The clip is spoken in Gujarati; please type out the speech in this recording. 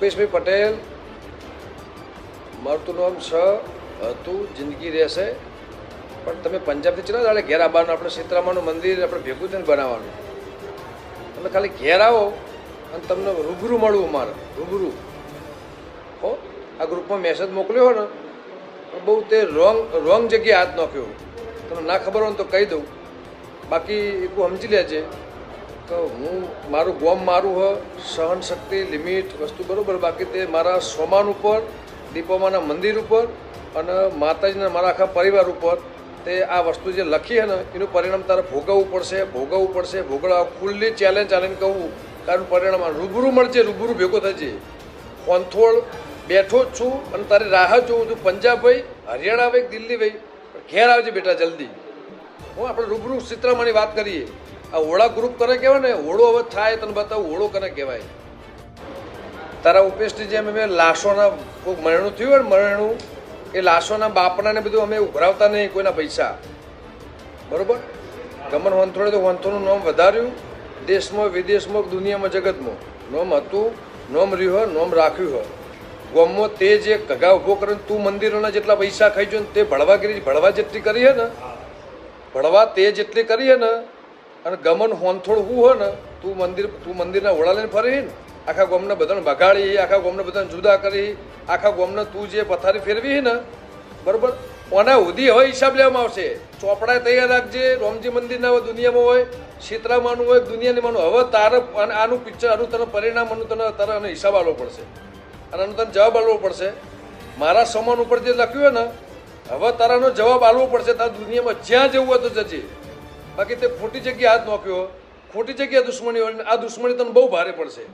રૂપેશભાઈ પટેલ, મારું નામ છ, હતું, જિંદગી રહેશે. પણ તમે પંજાબથી ચલો એટલે ઘેર આવવાનું આપણે સીતરામાનું મંદિર, આપણે ભેગું થઈને બનાવવાનું. તમે ખાલી ઘેર આવો અને તમને રૂબરૂ મળવું અમારે, રૂબરૂ. હો, આ ગ્રુપમાં મેસેજ મોકલ્યો હોય ને બહુ તે રોંગ રોંગ જગ્યાએ હાથ નાખ્યો. તમને ના ખબર હોય ને તો કહી દઉં. બાકી એકું સમજી લેજે. કે હું, મારું ગોમ મારું હ, સહન શક્તિ, લિમિટ, વસ્તુ બરાબર, બાકી તે મારા સોમાન ઉપર, દીપોમાના મંદિર ઉપર અને માતાજીના મારા આખા પરિવાર ઉપર તે આ વસ્તુ જે લખી હે ને, એનું પરિણામ તારે ભોગવવું પડશે ભોગવવું પડશે ભોગવવા ખુલ્લી ચેલેન્જ ચાલેન્જ કહું, તારું પરિણામ રૂબરૂ મળશે, રૂબરૂ ભેગો થશે કોંથોળ બેઠો જ છું અને તારી રાહ જોઉં છું. પંજાબ ભાઈ હરિયાણા ભાઈ દિલ્હી ભાઈ ઘેર આવજે બેટા જલ્દી. હું આપણે રૂબરૂ ચિત્રમાની વાત કરીએ. આ ઓળા ગ્રુપ કરે કહેવાય ને, ઓળો હવે થાય તને બતાવું, ઓળો કને કહેવાય? તારા ઉપેશની જેમ અમે લાશોના કોઈક મરણું થયું હોય ને મરણું, એ લાશોના બાપનાને બધું અમે ઉઘરાવતા નહીં કોઈના પૈસા. બરોબર? ગમન વંથોડે તો વંથોનું નામ વધાર્યું. દેશમાં, વિદેશમાં, દુનિયામાં, જગતમાં. નોમ હતું, નોમ રહ્યું હોય, નોમ રાખ્યું હોય. ગોમમાં તે જે ઘગા ઊભો કરે તું મંદિરોના જેટલા પૈસા ખાઈ જો ને તે ભળવાગીરી, ભળવા જેટલી કરી હે ને? ભળવા તે જેટલી કરી હે ને? અને ગમન હોનથોડ હું હોય ને, તું મંદિર તું મંદિરના ઓળા લઈને ફરી આખા ગોમને બધાને ભગાડી આખા ગોમને બધાને જુદા કરી, આખા ગોમને તું જે પથારી ફેરવી ને, બરોબર, ઓના ઉધી હવે હિસાબ લેવામાં આવશે. ચોપડા તૈયાર રાખજે, રોમજી મંદિરના હોય દુનિયામાં હોય સીતરામાનું હોય, દુનિયાની માનું. હવે તારે આનું પિક્ચર આનું તને પરિણામ, આનું તને તારે આનો હિસાબ આપવો પડશે. અને આનો તને જવાબ આપવો પડશે. મારા સમાન ઉપર જે લખ્યું હોય ને, હવે તારાનો જવાબ આપવો પડશે. તારા દુનિયામાં જ્યાં જવું હોય તો જજે. બાકી તે ખોટી જગ્યાએ હાથ નોખ્યો, ખોટી જગ્યાએ દુશ્મની આ દુશ્મની તને બહુ ભારે પડશે.